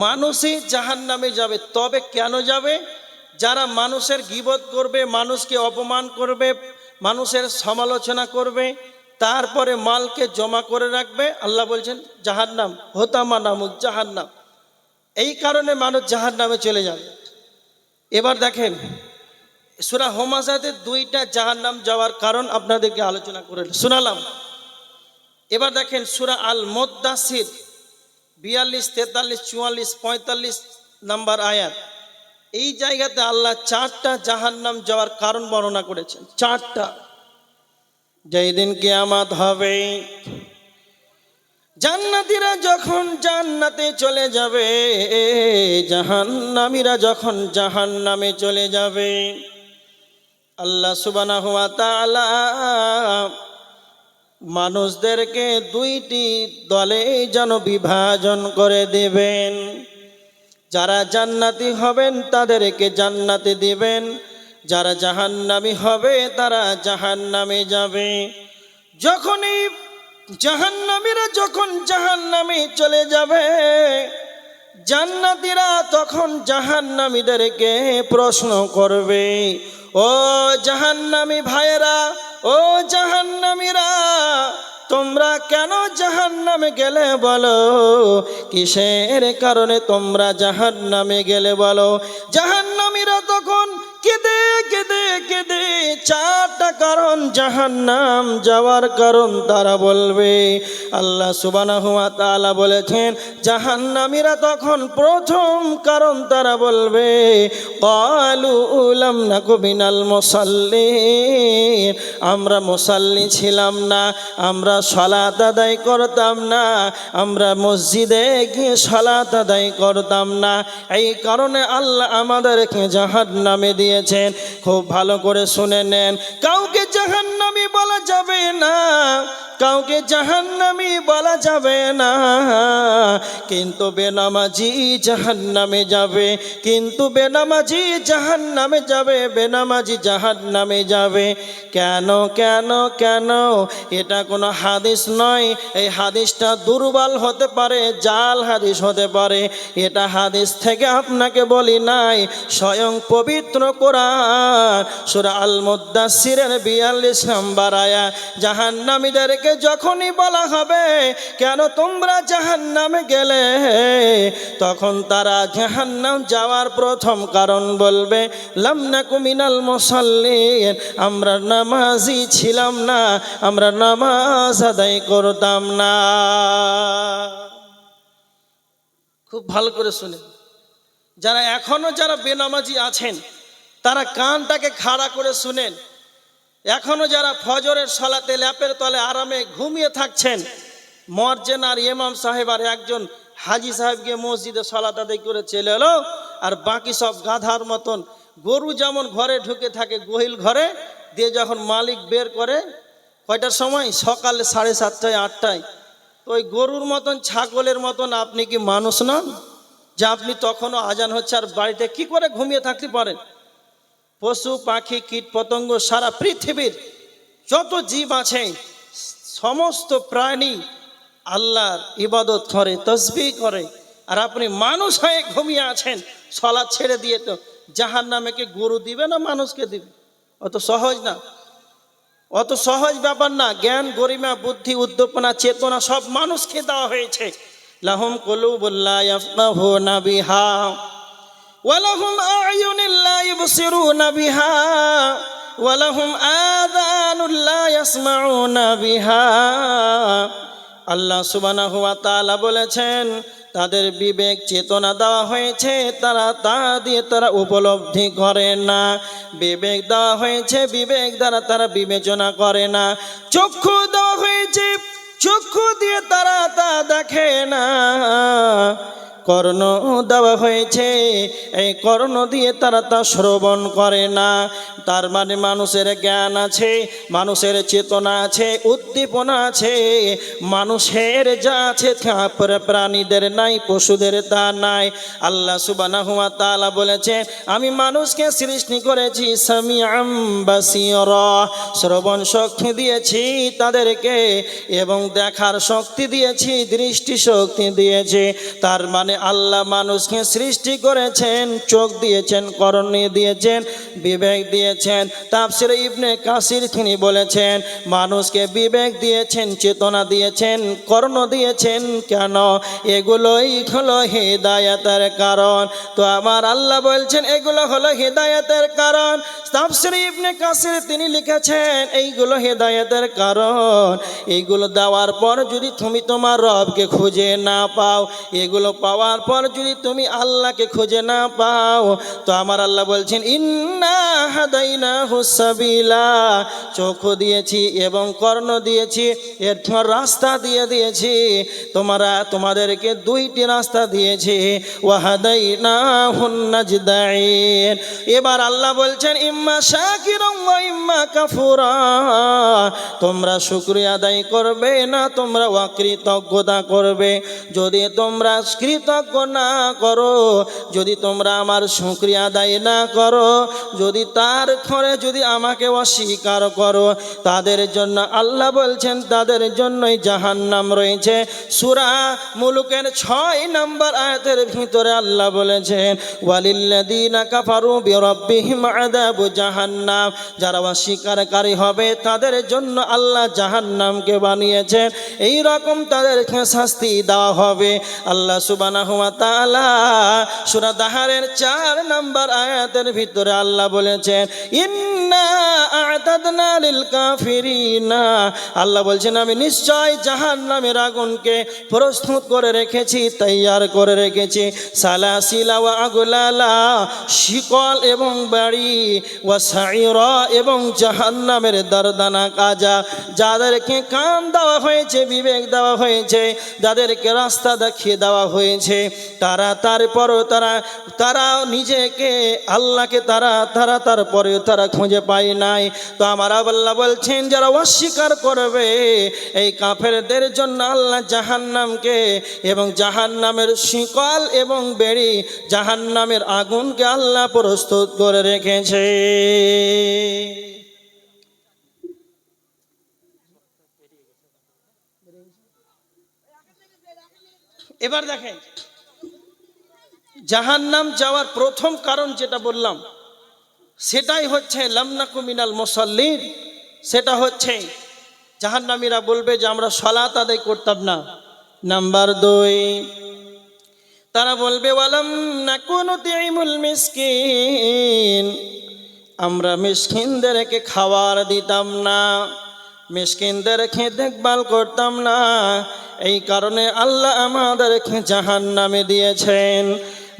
মানুষই জাহান নামে যাবে। তবে কেন যাবে? যারা মানুষের গিবত করবে, মানুষকে অপমান করবে, মানুষের সমালোচনা করবে, তারপরে মালকে জমা করে রাখবে, আল্লাহ বলছেন, জাহান্নাম, হোতামা নামুক জাহান্নাম। এই কারণে মানুষ জাহান নামে চলে যাবে। এবার দেখেন, সুরা হোমাজাদের দুইটা জাহান নাম যাওয়ার কারণ আপনাদেরকে আলোচনা করে শোনালাম। এবার দেখেন, সুরা আল মোদ্দাসির বিয়াল্লিশ, তেতাল্লিশ, চুয়াল্লিশ, পঁয়তাল্লিশ নাম্বার আয়াত। এই জায়গাতে আল্লাহ চারটা জাহান্নাম যাওয়ার কারণ বর্ণনা করেছেন। চারটা। যেই দিন কেয়ামাত হবে, জান্নাতীরা যখন জান্নাতে চলে যাবে, জাহান্নামীরা যখন জাহান্নামে চলে যাবে, আল্লাহ সুবানা হুয়া তাআলা মানুষদেরকে দুইটি দলে যেন বিভাজন করে দেবেন। যারা জান্নাতি হবেন, তাদেরকে জান্নাতে দিবেন। যারা জাহান্নামী হবে, তারা জাহান্নামে যাবে। যখনই জাহান্নামীরা যখন জাহান্নামে চলে যাবে, জান্নাতীরা তখন জাহান্নামীদেরকে প্রশ্ন করবে, ও জাহান্নামী ভাইয়েরা, ও জাহান্নামীরা তোমরা কেন জাহান নামে গেলে বলো? কিসের কারণে তোমরা জাহান নামে গেলে বলো? তখন কেঁদে কেঁদে চারটা কারণ, জাহান্নাম যাওয়ার কারণ তারা বলবে। আল্লাহ সুবানাহ তাআলা বলেছেন জাহান জাহান্নামীরা তখন প্রথম কারণ তারা বলবে, কালু উলাম না কবিনাল মুসাল্লিন। আমরা মুসাল্লি ছিলাম না, আমরা সলাত আদায় করতাম না, আমরা মসজিদে গিয়ে সলাত আদায় করতাম না। এই কারণে আল্লাহ আমাদেরকে জাহান্নামে দিয়েছেন। খুব ভালো করে শুনে নেন। কাউকে জাহান্নামি বলা যাবে না, কাউকে জাহান্নামি বলা যাবে না। কিন্তু বেনামাজি জাহান্নামে যাবে, কিন্তু বেনামাজি জাহান্নামে যাবে, বেনামাজি জাহান্নামে যাবে। কেন কেন কেন? এটা কোনো হাদিস নয়। এই হাদিসটা দুর্বল হতে পারে, জাল হাদিস হতে পারে। এটা হাদিস থেকে আপনাকে বলি নাই, স্বয়ং পবিত্র কোরআন। সুরা আল মুদাসিরের বিয়াল্লিশ নম্বর আয়া। জাহান্নামীদেরকে যখনই বলা হবে, কেন তোমরা জাহান্নামে গেলে? তখন তারা জাহান্নাম যাওয়ার প্রথম কারণ বলবে লামনা কুমিনাল মুসাল্লিন, আমরা নামাজি ছিলাম না, আমরা নামাজ আদায় করতাম না। খুব ভালো করে শুনে। যারা এখনও যারা বেনামাজি আছেন তারা কানটাকে খাড়া করে শুনেন, এখনও যারা ফজরের সলাতে ল্যাপের তলে আরামে ঘুমিয়ে থাকছেন, মর্জেন আর ইমাম সাহেব আর একজন হাজি সাহেবকে মসজিদে সলাত আদায় করে চলে এলো, আর বাকি সব গাধার মতন গরু যেমন ঘরে ঢুকে থাকে গহিল ঘরে, দিয়ে যখন মালিক বের করে, কয়টার সময়? সকালে সাড়ে সাতটায়, আটটায়। তো ওই গরুর মতন, ছাগলের মতন আপনি কি মানুষ নন যে আপনি তখনও আজান হচ্ছে আর বাড়িতে কি করে ঘুমিয়ে থাকতে পারেন? পশু, পাখি, কীট পতঙ্গ সারা পৃথিবীর যত জীব আছে, সমস্ত প্রাণী আল্লাহর ইবাদত করে, তসবি করে। আর আপনি মানুষ হয়ে ঘুমিয়ে আছেন সলা ছেড়ে দিয়ে তো জাহার নামে কি গরু দিবে না, মানুষকে দিবে? অত সহজ না। অত সহজ ব্যাপার না, জ্ঞান, গরিমা, বুদ্ধি, উদ্দীপনা, চেতনা সব মানুষকে দেওয়া হয়েছে। লাহম কলুবুল্লাহ ইয়াফকাহুনা বিহা ওয়ালাহুম আয়ুনিল্লা ইবসিরুনা বিহা, ওয়ালাহুম আদানুল্লা ইয়াসমাউনা বিহা। আল্লাহ সুবহানাহু হুয়া তালা বলেছেন, তাদের বিবেক চেতনা দেওয়া হয়েছে, তারা তা দিয়ে তারা উপলব্ধি করে না। বিবেক দেওয়া হয়েছে, বিবেক দ্বারা তারা বিবেচনা করে না। চক্ষু দেওয়া হয়েছে, চক্ষু দিয়ে তারা তা দেখে না। কর্ণ দেওয়া হয়েছে। এই কর্ণ দিয়ে তারা তা শ্রবণ করে না। তার মানে মানুষের জ্ঞান আছে, মানুষের চেতনা আছে, উদ্দীপনা আছে। মানুষের যা আছে তারপরে প্রাণীদের নাই, পশুদের তা নাই। আল্লাহ সুবানা হুয়া তালা বলেছে, আমি মানুষকে সৃষ্টি করেছি সামিয়াম বাসির। শ্রবণ শক্তি দিয়েছি তাদেরকে এবং দেখার শক্তি দিয়েছি দৃষ্টি শক্তি দিয়েছি। তার মানে আল্লাহ মানুষকে সৃষ্টি করেছেন, চোখ দিয়েছেন, করণী দিয়েছেন, বিবেক দিয়েছেন। তাপসির ইবনে কাসির তিনি বলেছেন, মানুষকে বিবেক দিয়েছেন, চেতনা দিয়েছেন, কর্ণ দিয়েছেন, কেন? এগুলোই হলো হেদায়াতের কারণ। তো আমার আল্লাহ বলছেন, এগুলো হলো হেদায়াতের কারণ। তাফসির ইবনে কাসির তিনি লিখেছেন, এইগুলো হেদায়েতের কারণ। এইগুলো দেওয়ার পর যদি তুমি তোমার রবকে খুঁজে না পাও, এগুলো পাওয়ার পর যদি তুমি আল্লাহকে খুঁজে না পাও, তো আমার আল্লাহ বলছেন, ইন্না হাদাইনা হুসাবিলা চোখ দিয়েছি এবং কর্ণ দিয়েছি এর তোমার রাস্তা দিয়ে দিয়েছি। তোমরা তোমাদেরকে দুইটি রাস্তা দিয়েছি। ওয়াহাদাইনা হুন্নাজদাইন এবার আল্লাহ বলছেন ইম্মা শাকির ইম্মা কাফুরা। তোমরা শুক্রিয়া আদায় করবে না, তোমরা অকৃতজ্ঞতা করবে। যদি তোমরা কৃতজ্ঞ না করো, যদি তোমরা আমার শুক্রিয়া আদায় না করো, যদি তার ফলে যদি আমাকে অস্বীকার করো, তাদের জন্য আল্লাহ বলছেন, তাদের জন্যই জাহান নাম রয়েছে। সুরা মুলুকের ছয় নম্বর আয়াতের ভিতরে আল্লাহ বলেছেন ওয়ালিল্লাদিনা কাফারু বিরব্বিহিম আযাবু জাহান্নাম। যারা অস্বীকারী হবে, তাদের জন্য আল্লাহ জাহান্নামকে বানিয়েছেন। এই রকম তাদেরকে শাস্তি দেওয়া হবে। আল্লাহ সুবানা হুয়া তালা সূরা দাহারের চার নম্বর আয়াতের ভিতরে আল্লাহ বলেছেন আল্লাহ বলছেন, আমি নিশ্চয় জাহান্নামের আগুনকে প্রস্তুত করে রেখেছি, তৈয়ার করে রেখেছি। সালা সালাসিলা ওয়া আগুলালা, শিকল এবং বাড়ি, ওয়া সাইরা এবং জাহান্নামের দরদানা কাজা। যাদেরকে কান দেওয়া হয়েছে, বিবেক দেওয়া হয়েছে, যাদেরকে রাস্তা দেখিয়ে দেওয়া হয়েছে, তারা তারপরও তারা তারা নিজেকে, আল্লাহকে তারা তারা তারপরেও তারা খুঁজে পায় নাই। তো আমার আল্লাহ বলছেন, যারা অস্বীকার করবে, এই কাফেরদের জন্য আল্লাহ জাহান্নামকে এবং জাহান্নামের শিকল এবং বেড়ি জাহান্নামের আগুনকে আল্লাহ প্রস্তুত করে রেখেছে। এবার দেখেন, জাহান্নাম যাওয়ার প্রথম কারণ যেটা বললাম সেটাই হচ্ছে লামনাকু মিনাল মুসল্লির সেটা হচ্ছে, জাহান্নামীরা বলবে যে আমরা সলাত আদায় করতাম না। নাম্বার দুই, তারা বলবে, ওয়ালাম নাকুনু তিমুল মিসকিন। আমরা মিসকিনদেরকে খাবার দিতাম না, মিসকিনদেরকে দেখভাল করতাম না। এই কারণে আল্লাহ আমাদেরকে জাহান নামে দিয়েছেন।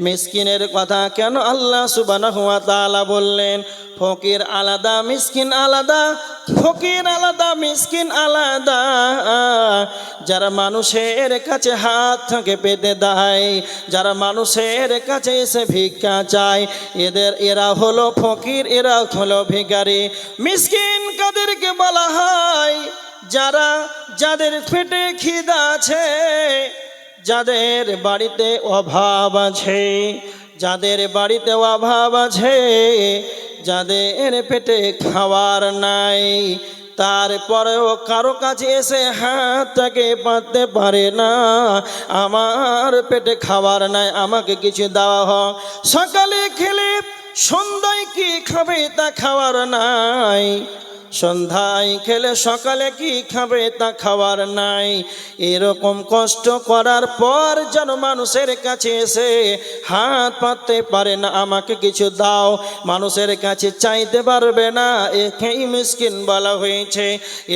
মিসকিনের কথা কেন আল্লাহ সুবানাহু হুয়া তালা বললেন? ফকির আলাদা, মিসকিন আলাদা, ফকির আলাদা, মিসকিন আলাদা। যারা মানুষের কাছে হাত থেকে পেতে দেয়, যারা মানুষের কাছে এসে ভিক্ষা চায়, এদের, এরা হলো ফকির, এরা হলো ভিকারি মিসকিন কাদেরকে বলা হয়? যারা, যাদের পেটে খিদা আছে যাদের বাড়িতে অভাব আছে, যাদের বাড়িতে অভাব আছে, যাদের পেটে খাওয়ার নাই, তারপরেও কারও কাছে এসে হাতটাকে পাততে পারে না, আমার পেটে খাবার নাই, আমাকে কিছু দেওয়া হোক সকালে খেলে সন্ধ্যায় কি খাবে তা খাওয়ার নাই। সন্ধ্যায় খেলে সকালে কি খাবে তা খাওয়ার নাই। এরকম কষ্ট করার পর যেন মানুষের কাছে এসে হাত পাততে পারে না, আমাকে কিছু দাও। মানুষের কাছে চাইতে পারবে না, একেই মিসকিন বলা হয়েছে।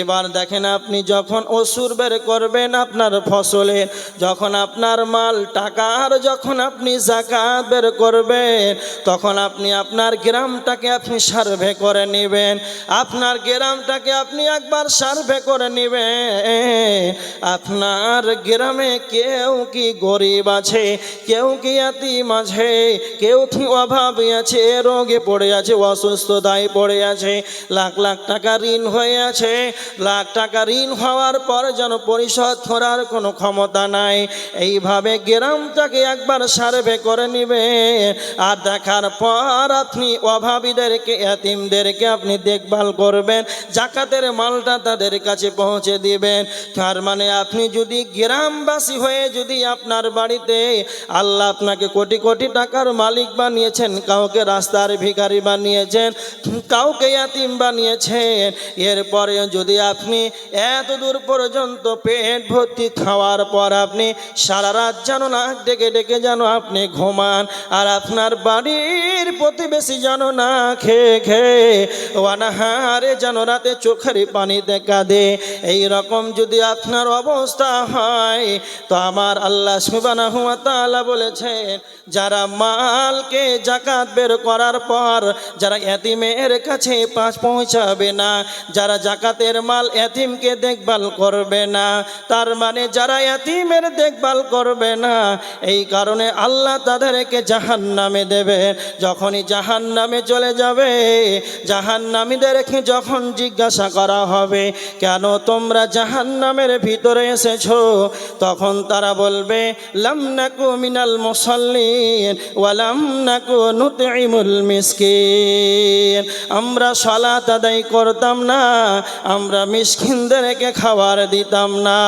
এবার দেখেন আপনি যখন অসুর বের করবেন আপনার ফসলে, যখন আপনার মাল টাকার যখন আপনি জাকাত বের করবেন, তখন আপনি আপনার গ্রামটাকে আপনি সার্ভে করে নেবেন। আপনার গ্রামটাকে আপনি একবার সার্ভে করে নেবেন। আপনার গ্রামে কেউ কি গরিব আছে? কেউ কি এতিম আছে? কেউ কি অভাবী আছে? রোগে পড়ে আছে, অসুস্থতায় পড়ে আছে, লাখ লাখ টাকা ঋণ হয়ে আছে। লাখ টাকা ঋণ হওয়ার পর যেন পরিশোধ করার কোনো ক্ষমতা নাই। এইভাবে গ্রামটাকে একবার সার্ভে করে নেবেন। আর দেখার পর আপনি অভাবীদেরকে, এতিমদেরকে আপনি দেখভাল করবেন। করবেন জাকাতের মালটা তাদের কাছে পৌঁছে দিবেন। তার মানে আপনি যদি গ্রামবাসী হয়ে যদি আপনার বাড়িতে আল্লাহ আপনাকে কোটি কোটি টাকার মালিক বানিয়েছেন, কাউকে রাস্তার ভিখারি বানিয়েছেন, কাউকে ইয়াতিম বানিয়েছেন, এরপরে যদি আপনি এত দূর পর্যন্ত পেট ভর্তি খাওয়ার পর আপনি সারা রাত যেন না ডেকে ডেকে যেন আপনি ঘুমান, আর আপনার বাড়ির প্রতিবেশী যেন না খেয়ে খেয়ে অনাহারে যেন রাতে চোখের পানি দেখা দে। এই রকম যদি আপনার অবস্থা হয়, তো আমার আল্লাহ সুবানা ওয়া তাআলা বলেছেন, যারা মালকে জাকাত বের করার পর যারা এতিমের কাছে পাঁচ পৌঁছাবে না, যারা জাকাতের মাল এতিমকে দেখভাল করবে না, তার মানে যারা এতিমের দেখভাল করবে না, এই কারণে আল্লাহ তাদেরকে জাহান নামে দেবে। যখনই জাহান নামে চলে যাবে জাহান নামীদেরকে যখন জিজ্ঞাসা করা হবে? কেন তোমরা জাহান নামের ভিতরে এসেছ? তখন তারা বলবে লামনাকু মিনাল মুসাল্লিন ওয়ালাম নাকু নুতইমুল মিসকিন। আমরা সালাত আদায় করতাম না, আমরা মিসকিনদেরকে খাবার দিতাম না।